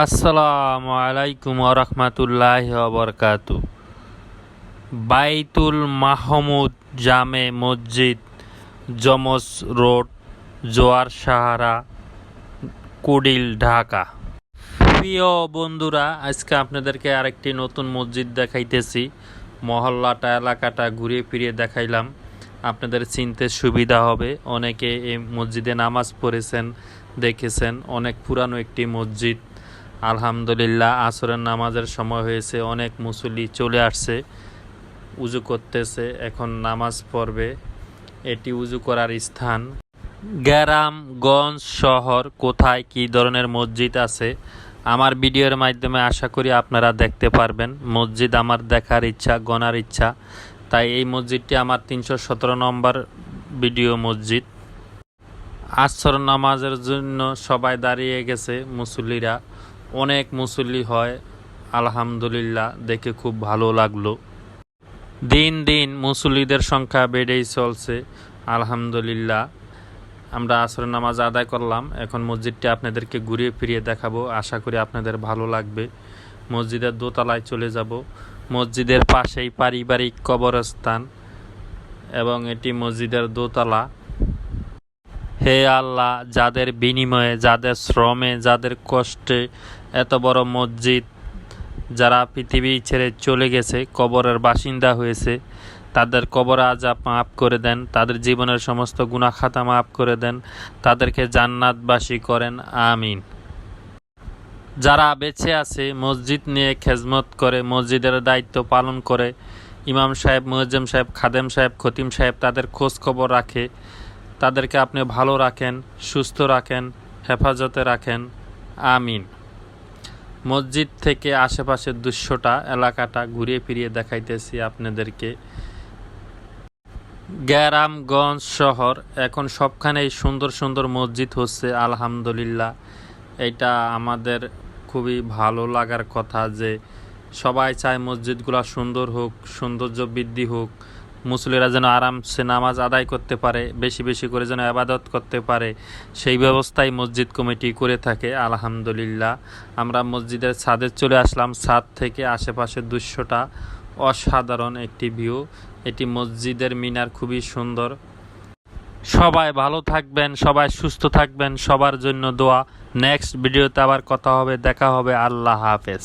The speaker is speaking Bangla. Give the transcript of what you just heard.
আসসালামু আলাইকুম রহমতুল্লাহ বরকাত। বাইতুল মাহমুদ জামে মসজিদ জমস রোড, জোয়ার সাহারা, কুডিল, ঢাকা। প্রিয় বন্ধুরা, আজকে আপনাদেরকে আরেকটি নতুন মসজিদ দেখাইতেছি। মহল্লাটা, এলাকাটা ঘুরে ফিরে দেখাইলাম। আপনাদের চিনতে সুবিধা হবে। অনেকে এই মসজিদে নামাজ পড়েছেন, দেখেছেন। অনেক পুরানো একটি মসজিদ। আলহামদুলিল্লাহ, আসরের নামাজের সময় হয়েছে, অনেক মুসল্লি চলে আসছে, উজু করতেছে, এখন নামাজ পড়বে। এটি উজু করার স্থান। গ্রাম, গঞ্জ, শহর, কোথায়, কী ধরনের মসজিদ আছে, আমার ভিডিওর মাধ্যমে আশা করি আপনারা দেখতে পারবেন। মসজিদ আমার দেখার ইচ্ছা গনার ইচ্ছা। তাই এই মসজিদটি আমার তিনশো সতেরো নম্বর ভিডিও মসজিদ। আসর নামাজের জন্য সবাই দাঁড়িয়ে গেছে, মুসল্লিরা। অনেক মুসল্লি হয়। আলহামদুলিল্লাহ, দেখে খুব ভালো লাগল। দিন দিন মুসল্লিদের সংখ্যা বেড়েই চলছে। আলহামদুলিল্লাহ, আমরা আসর নামাজ আদায় করলাম। এখন মসজিদটি আপনাদেরকে ঘুরিয়ে ফিরিয়ে দেখাবো। আশা করি আপনাদের ভালো লাগবে। মসজিদের দোতলায় চলে যাব। মসজিদের পাশেই পারিবারিক কবরস্থান এবং এটি মসজিদের দোতলা। হে আল্লাহ, যাদের বিনিময়ে, যাদের শ্রমে, যাদের কষ্টে এত বড় মসজিদ যারা পৃথিবী ছেড়ে চলে গেছে, কবরের বাসিন্দা হয়েছে, তাদের কবর আজাব মাফ করে দেন, তাদের জীবনের সমস্ত গুণাখাতা মাফ করে দেন, তাদেরকে জান্নাতবাসী করেন, আমিন। যারা বেঁচে আছে, মসজিদ নিয়ে খেজমত করে, মসজিদের দায়িত্ব পালন করে, ইমাম সাহেব, মুয়াজ্জম সাহেব, খাদেম সাহেব, খতিম সাহেব তাদের খোঁজ খবর রাখে তাদেরকে আপনি ভালো রাখেন, সুস্থ রাখেন, হেফাজতে রাখেন। আমিন। মসজিদ থেকে আশেপাশের দৃশ্যটা এলাকাটা ঘুরিয়ে ফিরিয়ে দেখাইতেছি আপনাদেরকে। গ্রামগঞ্জ শহর, এখন সবখানেই সুন্দর সুন্দর মসজিদ হচ্ছে, আলহামদুলিল্লাহ। এটা আমাদের খুবই ভালো লাগার কথা যে সবাই চায় মসজিদগুলো সুন্দর হোক সৌন্দর্য বৃদ্ধি হোক মুসলিরা যেন আরামসে নামাজ আদায় করতে পারে, বেশি বেশি করে যেন আবাদত করতে পারে, সেই ব্যবস্থাই মসজিদ কমিটি করে থাকে, আলহামদুলিল্লাহ। আমরা মসজিদের ছাদে চলে আসলাম, ছাদ থেকে আশেপাশের দৃশ্যটা অসাধারণ একটি ভিউ এটি মসজিদের মিনার খুবই সুন্দর। সবাই ভালো থাকবেন, সবাই সুস্থ থাকবেন, সবার জন্য দোয়া। নেক্সট ভিডিওতে আবার কথা হবে, দেখা হবে। আল্লাহ হাফেজ।